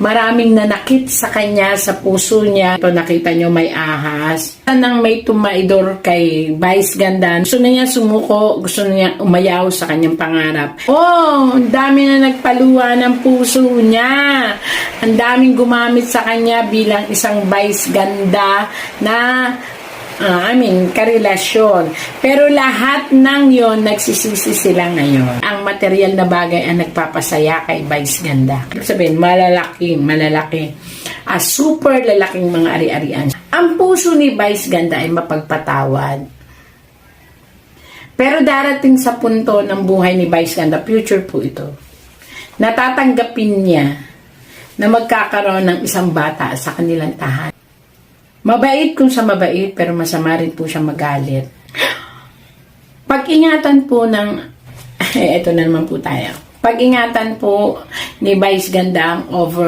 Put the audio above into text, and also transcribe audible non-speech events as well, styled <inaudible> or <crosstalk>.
maraming nanakit sa kanya, sa puso niya. Ito nakita nyo may ahas. Nang may tumaidor kay Vice Ganda, gusto na niya sumuko, gusto na niya umayaw sa kanyang pangarap. Oh, ang dami na nagpaluwa ng puso niya. Ang daming gumamit sa kanya bilang isang Vice Ganda na Ah, I mean, karelasyon. Pero lahat ng yon nagsisisi sila ngayon. Ang material na bagay ang nagpapasaya kay Vice Ganda. Sabihin, malalaki, malalaki. Ah, super lalaking mga ari-arian. Ang puso ni Vice Ganda ay mapagpatawad. Pero darating sa punto ng buhay ni Vice Ganda, future po ito. Natatanggapin niya na magkakaroon ng isang bata sa kanilang tahanan. Mabait kung sa mabait, pero masama rin po siya magalit. Pag-ingatan po ng... Eh, <laughs> eto na naman po tayo. Pag-ingatan po ni Vice Ganda ang over